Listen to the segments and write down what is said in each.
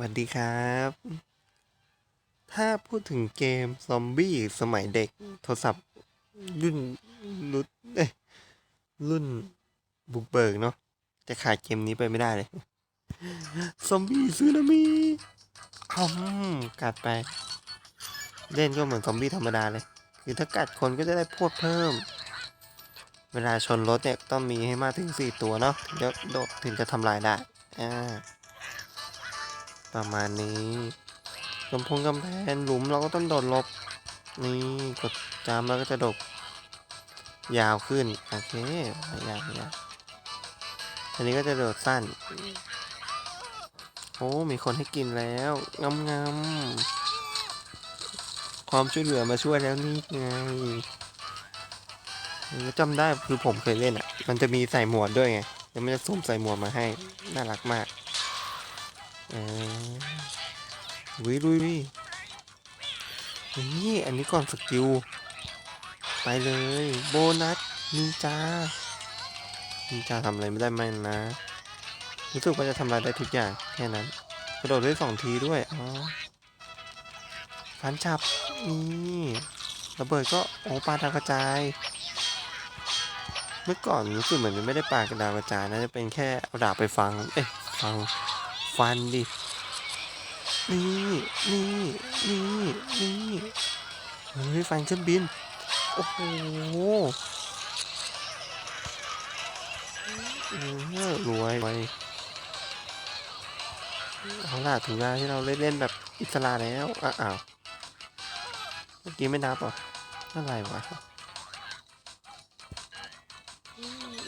สวัสดีครับ ถ้าพูดถึงเกมซอมบี้สมัยเด็ก โทรศัพท์ รุ่นรุ่นเอ้ยรุ่นบุกเบิกเนาะจะขาดเกมนี้ไปไม่ได้เลย ซอมบี้ซึนามิอืมกัดไป เล่นก็เหมือนซอมบี้ธรรมดาเลย คือถ้ากัดคนก็จะได้พวกเพิ่ม เวลาชนรถเนี่ยต้องมีให้มากถึงสี่ตัวเนาะถึงจะโดดถึงจะทำลายได้ อ่า ประมาณนี้กำพงกำแพงหลุมเราก็ต้องโดดหลบ นี่กดจามแล้วก็จะโดดยาวขึ้น โอเคไม่ยากไม่ยอันนี้ก็จะโดดสั้น โอ้ มีคนให้กินแล้วงำงำความช่วยเหลือมาช่วยแล้วนี่ไงจำได้คือผมเคยเล่นอะ มันจะมีใส่หมวดด้วยไง แล้วมันจะสุ่มใส่หมวดมาให้ น่ารักมาก วิลุยวินี่อันนี้ก่อนสกิล ไปเลย โบนัสนินจานินจาทำอะไรไม่ได้ไหมนะ รู้สึกว่าจะทำอะไรได้ทุกอย่างแค่นั้น กระโดดได้สองทีด้วย อ๋อฟันจับ นี่ระเบิดก็โอ้ปาดาวกระจาย เมื่อก่อนรู้สึกเหมือนจะไม่ได้ปลากระดาวกระจายนะจะเป็นแค่เอาดาบไปฟัง เอ๊ะฟัง ฟันดิ นี่นี่นี่นี่เฮ้ยฟันเครื่องบิน โอ้โหเออรวยรวยเอาล่ะถึงเวลาที่เราเล่นเล่นแบบอิสระแล้ว อ้าว เมื่อกี้ไม่นับหรออะไรวะ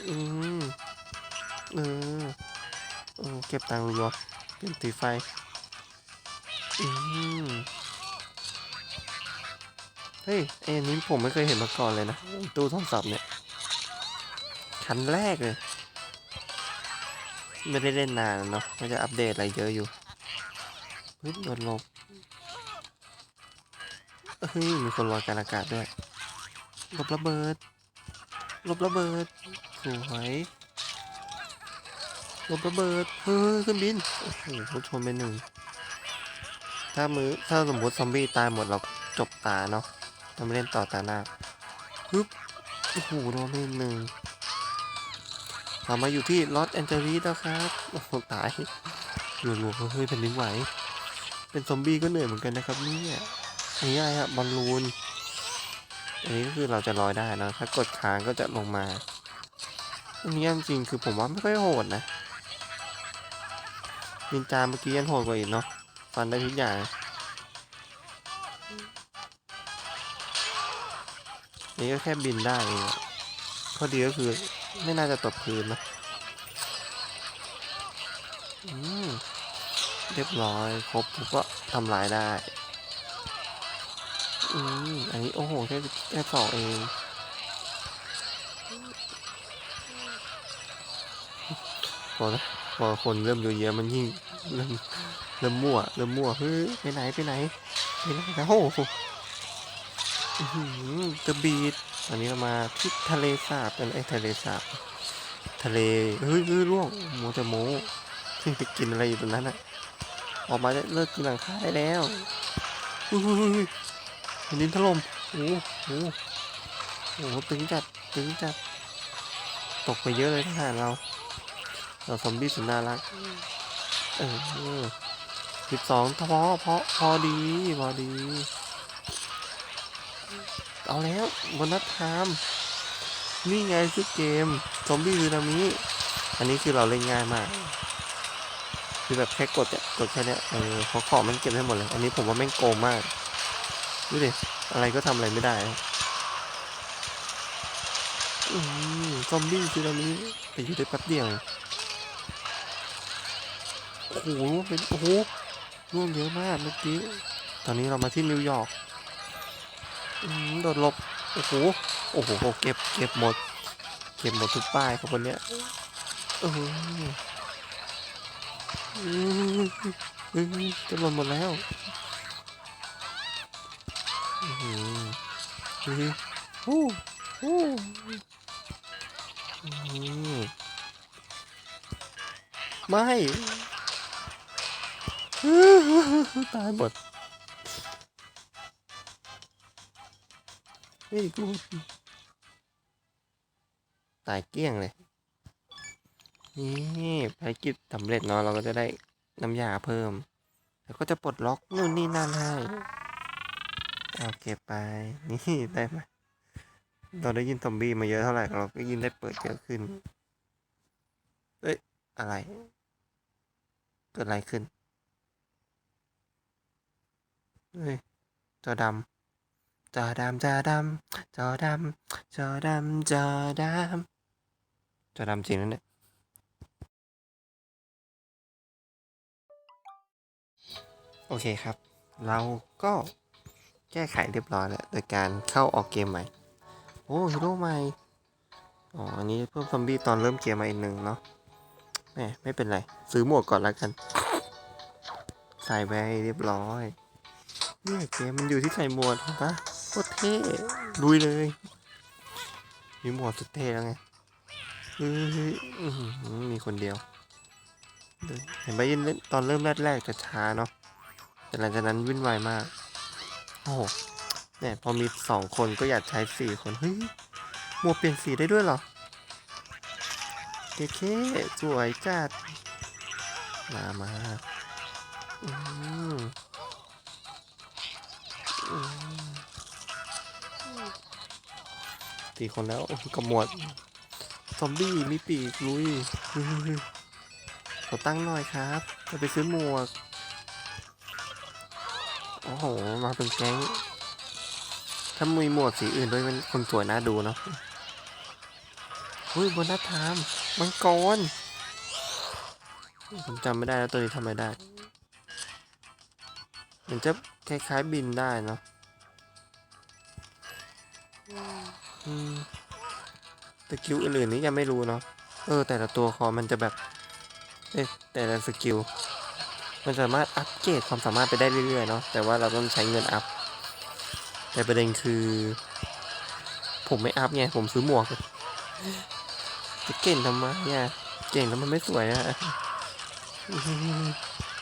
อืมเออเออเก็บตังค์รัวๆ เก็บตีไฟ อืม เฮ้ยไอ้อันนี้ผมไม่เคยเห็นมาก่อนเลยนะ ตู้โทรศัพท์เนี่ยชั้นแรกเลย ไม่ได้เล่นนานเนาะมันจะอัปเดตอะไรเยอะอยู่ปึ๊บโดนลบเฮ้ย มีคนลอยการอากาศด้วยลบระเบิดลบระเบิด สวย ลบระเบิด เฮ้ยขึ้นบิน โอ้โหชนไปหนึ่ง ถ้ามือถ้าสมมติซอมบี้ตายหมดเราจบตาเนาะต้องไม่เล่นต่อตาหน้าปึ๊บโอ้โหโดนไปหนึ่งเรามาอยู่ที่ลอสแอนเจลิสแล้วครับ โอ้โหตายหลวงๆเฮ้ยแผ่นดินไหว เป็นซอมบี้ก็เหนื่อยเหมือนกันนะครับเนี่ยอันนี้อะไรครับบอลลูน อันนี้ก็คือเราจะลอยได้นะ ถ้ากดค้างก็จะลงมาอันนี้จริงๆคือผมว่าไม่ค่อยโหดนะ นินจาเมื่อกี้ยังโหดกว่าอีกเนาะฟันได้ทุกอย่างนี่ก็แค่บินได้เองข้อดีก็คือไม่น่าจะตกพื้นนะเรียบร้อยครบผมก็ทำลายได้ อืมอันนี้โอ้โหแค่แค่สองเองพอนะ พอคนเริ่มเยอะๆมันยิ่งเริ่มเริ่มมั่วเริ่มมั่วเฮ้ยไปไหนไปไหนไปไหนกันโอ้โหอื้อหือจะบีดตอนนี้เรามาที่ทะเลสาบกันไอ้ทะเลสาบทะเลเฮ้ยเฮ้ยล่วงโมจะโมไปกินอะไรอยู่ตรงนั้นอะออกมาได้เลิกกินหลังคาได้แล้วอุ้ยเฮ้ยนดินถล่มโอ้โหโอ้โหตึงจัดตึงจัดตกไปเยอะเลยทหารเรา เราซอมบี้สุดน่ารัก เออสิบสองพอพอพอดี พอดี เอาแล้วบนนัดไทาม นี่ไงชื่อเกม ซอมบี้ซูนามิ อันนี้คือเราเล่นง่ายมาก คือแบบแค่กดอะกดแค่เนี้ย เออพอของมันเก็บได้หมดเลย อันนี้ผมว่าแม่งโกงมาก ดูดิ อะไรก็ทำอะไรไม่ได้อืมซอมบี้ซูนามิแต่อยู่ได้แป๊บเดียว โอ้โหเป็นโอ้โหร่วงเยอะมากเมื่อกี้ ตอนนี้เรามาที่นิวยอร์กอืมโดดหลบ โอ้โห โอ้โห เก็บ เก็บหมด เก็บหมดทุกป้ายครับคนเนี้ยเอออืมอืมจะหล่นหมดแล้วอืมอืมโอ้โหอืมไม่ ตายหมดเฮ้ยกูตายเกลี้ยงเลย นี่ภารกิจสำเร็จเนาะเราก็จะได้น้ำยาเพิ่ม แล้วก็จะปลดล็อกนู่นนี่นั่นให้เอาเก็บไป นี่ได้ไหมเราได้ยินซอมบี้มาเยอะเท่าไหร่เราก็ยินได้เปิดเยอะขึ้น เอ้ย อะไร เกิดอะไรขึ้น เฮ้ยจอดำจอดำจอดำจอดำจอดำจอดำจอดำจริงนั่นเนี่ยโอเคครับ เราก็แก้ไขเรียบร้อยแล้ว โดยการเข้าออกเกมใหม่ โอ้ฮีโร่ใหม่ อ๋อ อันนี้เพิ่มซอมบี้ตอนเริ่มเกมมาอีกหนึ่งเนาะแหมไม่เป็นไร ซื้อหมวกก่อนแล้วกัน ใส่ไปเรียบร้อย เนี่ยเกมมันอยู่ที่ใส่หมวกเห็นะโคตรเท่ลุยเลยมีหมวกสุดเท่แล้วไงเฮ้ยมีคนเดียว เห็นไหมยินตอนเริ่มแรกๆจะช้าเนาะแต่หลังจากนั้นวิ่นวายมาก โอ้โหเนี่ยพอมีสองคนก็อยากใช้สี่คน เฮ้ยหมวกเปลี่ยนสีได้ด้วยเหรอเท่สวยจัด มามาอืม สี่คนแล้วกระหมวดซอมบี้มีปีกลุยลุยขอตั้งหน่อยครับจะไปซื้อหมวก โอ้โห มาเป็นแก๊ง ถ้ามีหมวกสีอื่นด้วยมันคนสวยน่าดูเนาะเฮ้ยบนหน้าทามมังกรผมจำไม่ได้แล้วตัวนี้ทำอะไรได้ มันจะคล้ายๆบินได้เนาะ สกิลอื่นๆนี้ยังไม่รู้เนาะ เออ แต่ละตัวคอมันจะแบบ เอ๊ะแต่ละสกิล มันสามารถอัปเกรดความสามารถไปได้เรื่อยๆเนาะ แต่ว่าเราต้องใช้เงินอัพ แต่ประเด็นคือ ผมไม่อัพไง ผมซื้อหมวก จะเก่งทำไมเนี่ยเก่งแล้วมันไม่สวยอะ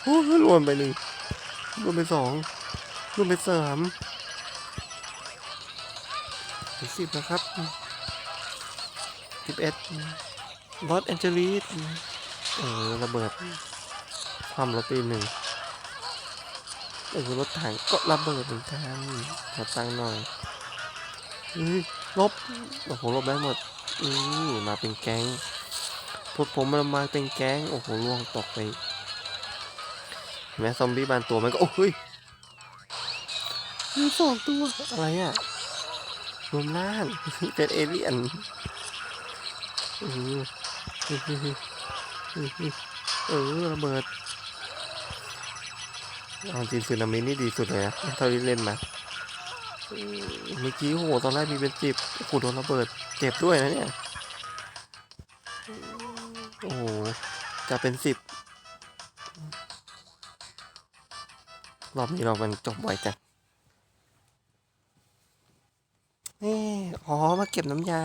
โอ้ยรวมไปหนึ่งรวมไปสองรวมไปสามสิบนะครับ สิบเอ็ดลอสแอนเจลิสเออระเบิดความรถตีหนึ่งเออรถถังก็ระเบิดเหมือนกันขอตังหน่อยอือลบโอ้โหลบได้หมดอือมาเป็นแก๊งพวกผมมันมาเป็นแก๊งโอ้โหล่วงตกไปเห็นไหมซอมบี้บางตัวมันก็โอ้ยมีสองตัวอะไรอะรวมล่างเป็นเอเลี่ยน เออเออระเบิดเอาจริงสึนามินี่ดีสุดเลยนะเท่าที่เล่นมาเมื่อกี้โหตอนแรกมีเป็นสิบโอ้โดนระเบิด เจ็บด้วยนะเนี่ย โอ้โห จะเป็นสิบรอบนี้เรามันจบบ่อยจังนี่ อ๋อ มาเก็บน้ำยา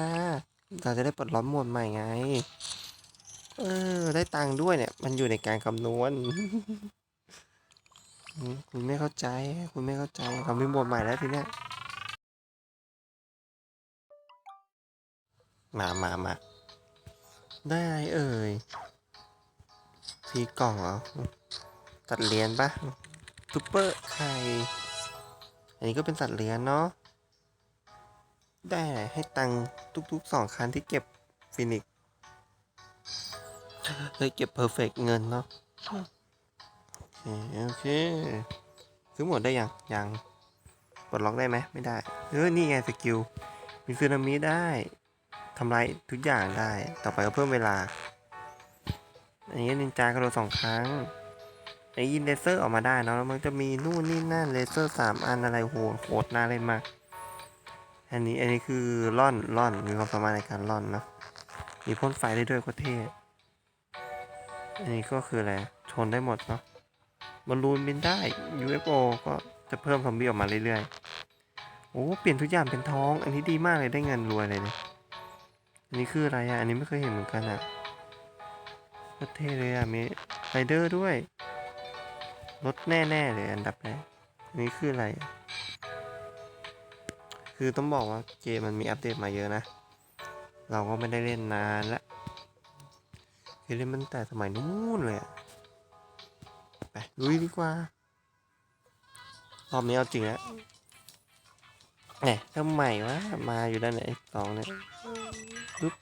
เราจะได้ปลดล็อกหมวดใหม่ไง เออ ได้ตังค์ด้วยเนี่ย มันอยู่ในการคำนวณ คุณไม่เข้าใจ คุณไม่เข้าใจเรามีหมวดใหม่แล้วทีเนี้ย มามามาได้อะไรเอ่ยทีกล่องเหรอสัตว์เลี้ยงปะซูเปอร์ไข่ อันนี้ก็เป็นสัตว์เลี้ยงเนาะ ได้อะไรให้ตังค์ทุกๆสองคันที่เก็บฟินิกซ์เฮ้ยเก็บเพอร์เฟกเงินเนาะโอเคโอเคซื้อหมดได้ยังยังปลดล็อกได้ไหมไม่ได้เออนี่ไงสกิลมีซึนามิได้ทำลายทุกอย่างได้ ต่อไปก็เพิ่มเวลา อันนี้นินจากระโดดสองครั้งอันนี้ยินเลเซอร์ออกมาได้เนอะแล้วมันจะมีนู่นนี่นั่นเลเซอร์สามอันอะไรโหโหดน่าเล่นมาก อันนี้อันนี้คือล่อนล่อนมีความสามารถในการล่อนเนาะมีพ่นไฟได้ด้วยโคตรเท่อันนี้ก็คืออะไรชนได้หมดเนาะบอลลูนบินได้ UFO ก็จะเพิ่มซอมบี้ออกมาเรื่อยๆโอ้เปลี่ยนทุกอย่างเป็นท้อง อันนี้ดีมากเลยได้เงินรวยเลยเนี่ยอันนี้คืออะไรอะอันนี้ไม่เคยเห็นเหมือนกันอะโคตรเท่เลยอะมีไรเดอร์ด้วยลดแน่ๆเลยอันดับแรกอันนี้คืออะไรอะ คือต้องบอกว่าเกมมันมีอัปเดตมาเยอะนะ เราก็ไม่ได้เล่นนานละคือเล่นมันแต่สมัยนู้นเลยอะไปลุยดีกว่า รอบนี้เอาจริงแล้วแหมทำไมวะ มาอยู่ด้านไหนสองเนี่ยปุ๊บ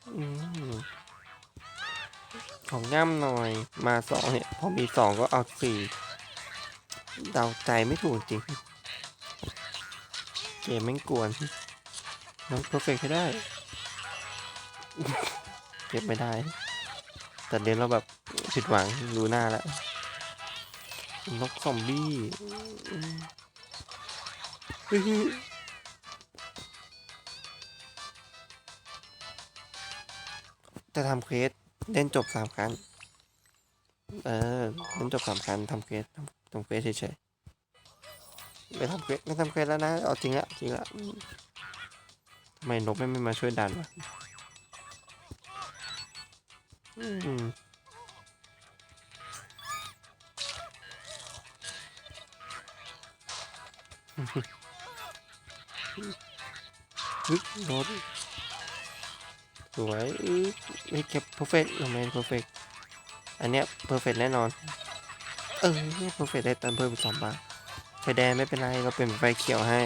ของย่ำหน่อย มาสองเนี่ย พอมีสองก็เอาสี่เดาใจไม่ถูกจริง มแม่งกวนน้องเพอร์เฟกให้ได้ เก็บไม่ได้ แต่เดี๋ยวเราแบบผิดหวังรู้หน้าแล้วนกซอมบี้จะทำเควสเล่นจบสามครั้ง เออเล่นจบสามครั้งทำเควสทำเควสเฉย ไม่ทำเควสไม่ทำเควสแล้วนะเอาจริงละจริงละอืมทำไมนกไม่ไม่มาช่วยดันวะอืมฮึบรถสวยอึ๊บเฮ้ยเก็บเพอร์เฟกต์ทำไมเพอร์เฟกต์อันเนี้ยเพอร์เฟกต์แน่นอน เออเพอร์เฟกต์ได้ตันเพิ่มอีกสองบาท ไฟแดงไม่เป็นไรเราเป็นไฟเขียวให้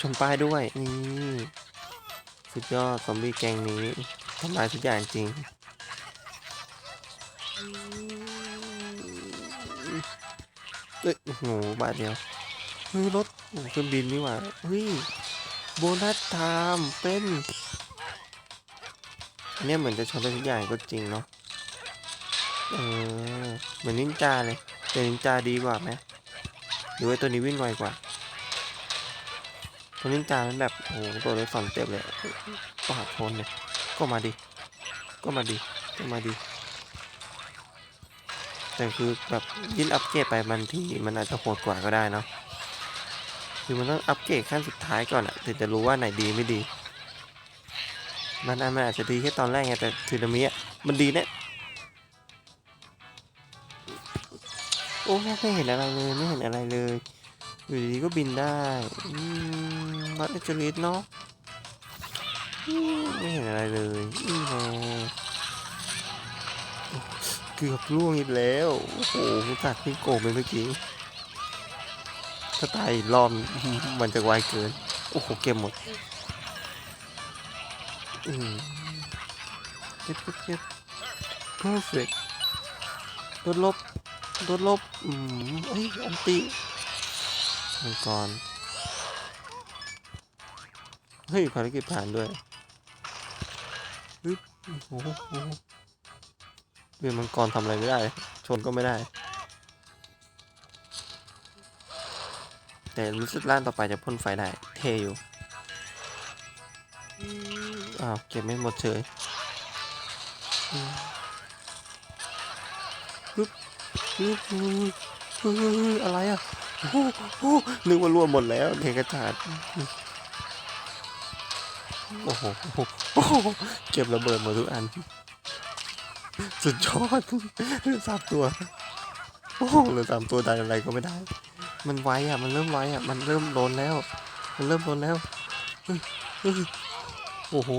ชนป้ายด้วย นี่ สุดยอดซอมบี้แกงนี้ทำลายทุกอย่างจริง เอ้ยโอ้โหบาทเดียวเฮ้ยรถโอ้เครื่องบินนี่หว่าเฮ้ยโบนัสไทม์เป็นอันนี้เหมือนจะชนได้ทุกอย่างก็จริงเนาะเออเหมือนนินจาเลย แต่นินจาดีกว่าไหมหรือว่าตัวนี้วิ่งไวกว่า ตัวนินจามันแบบโอ้โหตัวเลยสอนเต็มเลยก็หักโทนเลยก็มาดิก็มาดิก็มาดิแต่คือแบบยิ่งอัปเกรดไปมันที่มันอาจจะโหดกว่าก็ได้เนาะคือมันต้องอัปเกรดขั้นสุดท้ายก่อนอะถึงจะรู้ว่าไหนดีไม่ดีมันอาจจะดีแค่ตอนแรกไงแต่ทีละมิอะมันดีเนี่ โอ้ไม่เห็นอะไรเลยไม่เห็นอะไรเลยอยู่ดีๆก็บินได้อืมบัตเอจลิสเนาะไม่เห็นอะไรเลยนี่แน่เกือบล่วงอีกแล้ว โอ้โหจากที่โกงไปเมื่อกี้ถ้าตายรอบมันจะไวเกิน โอ้โห เก็บหมด อืมเก็บเก็บเก็บ perfect ลดลบ ลดลบ อืมเอ้ยอันติมังกร เฮ้ยภารกิจผ่านด้วยฮึบโอ้โหโอ้โหเรือมังกรทำอะไรไม่ได้ ชนก็ไม่ได้ แต่รู้สึกล่านต่อไปจะพ่นไฟได้ เทอยู่ อ้าว เก็บไม่หมดเฉย อะไรอะโอ้โหนึกว่าร่วมหมดแล้วเทกระจาดโอ้โหเก็บระเบิดหมดทุกอัน สุดยอดเหลือสามตัว โอ้โหเหลือสามตัวได้อะไรก็ไม่ได้ มันไวอะ มันเริ่มไวอะ มันเริ่มโดนแล้ว มันเริ่มโดนแล้วโอ้โห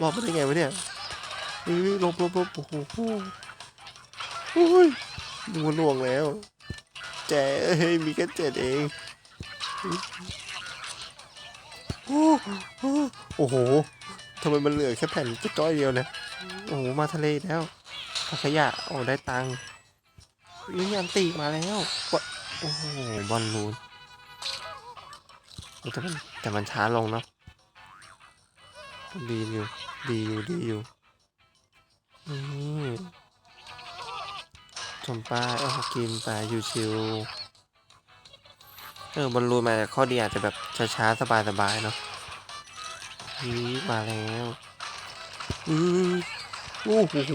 รอดไปได้ไงวะเนี่ยลบลบลบโอ้โหโอ้ย ดูมันล่วงแล้ว แจเอ้ยมีแค่เจ็ดเอง โอ้โหทำไมมันเหลือแค่แผ่นจะก้อยเดียวเนี่ยโอ้โห มาทะเลแล้วถังขยะโอ้ได้ตังค์นี่อันตีมาแล้วโอ้โห บอลลูนแต่มันแต่มันช้าลงเนาะดีอยู่ ดีอยู่ ดีอยู่นี่ ชมป้ายโอ้โหกินไปยู่ชิวเออบอลลูนมาแต่ข้อดีอาจจะแบบช้าๆสบายๆเนาะนี่มาแล้วอือโอ้โห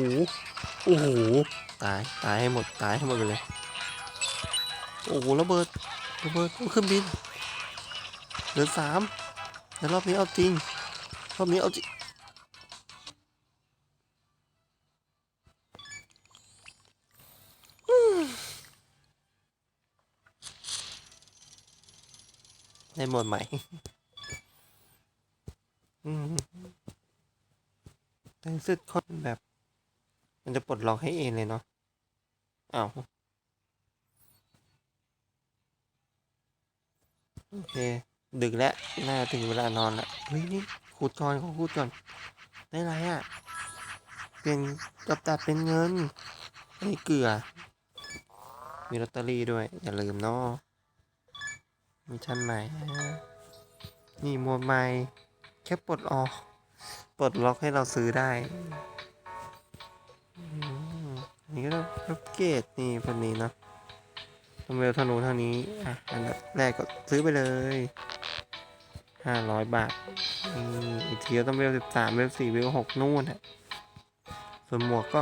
โอ้โหตายตายให้หมดตายให้หมดไปเลยโอ้โหระเบิดระเบิดโอ้เครื่องบินเหลือสามแต่รอบนี้เอาจริงรอบนี้เอาจริง ได้หมดใหม่แต่รู้สึกคนแบบ มันจะปลดล็อกให้เองเลยเนาะอ้าวโอเค ดึกแล้ว น่าจะถึงเวลานอนแล้วเฮ้ยนี่ขูดก่อนขอขูดก่อน ได้ไรอะ่ะ เปลี่ยนกับตัดเป็นเงินไอ้เกลือ มีลอตเตอรี่ด้วย อย่าลืมเนาะ มีชั้นไหนนะนี่มวดใหม่แค่ปลดออกปลดล็อกให้เราซื้อได้อันนี่ก็ต้องอัปเกรดนี่คนนี้เนาะทำเวลเท่านู้นเท่านี้ อะ อันดับแรกก็ซื้อไปเลยห้าร้อยบาทอีกทีก็ต้องเวลสิบสามเวลสี่เวลหกนู่นฮะส่วนหมวกก็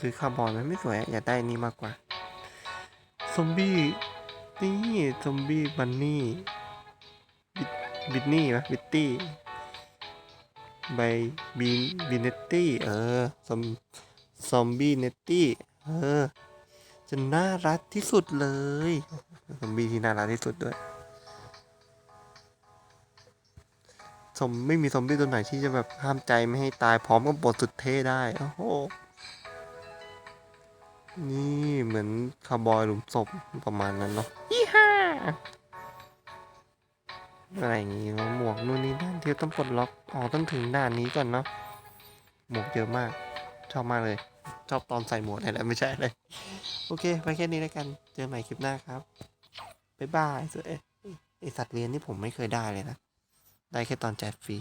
ซื้อคาร์บอนมันไม่สวย อยากได้นนี้มากกว่า ซอมบี้ นี่ซอมบี้บันนี่บิบิดนี่ปะบิตตี้ใบบีบีเนตตี้เออซอมซอมบี้เนตตี้เออจะน่ารักที่สุดเลยซอมบี้ที่น่ารักที่สุดด้วยซอมไม่มีซอมบี้ตัวไหนที่จะแบบห้ามใจไม่ให้ตายพร้อมกับบทสุดเท่ได้โอ้โห นี่เหมือนคาร์บอยหลุมศพประมาณนั้นเนาะยี่ห้าอะไรอย่างงี้หมวกนู่นนี่นั่นเที่ต้องปลดล็อกอ๋อต้องถึงด่านนี้ก่อนเนาะหมวกเยอะมาก ชอบมากเลย ชอบตอนใส่หมวกนี่แหละไม่ใช่เลย โอเค ไปแค่นี้แล้วกัน เจอใหม่คลิปหน้าครับบ๊ายบายเสือเอยไอสัตว์เลี้ยงนี่ผมไม่เคยได้เลยนะ ได้แค่ตอนแจกฟรี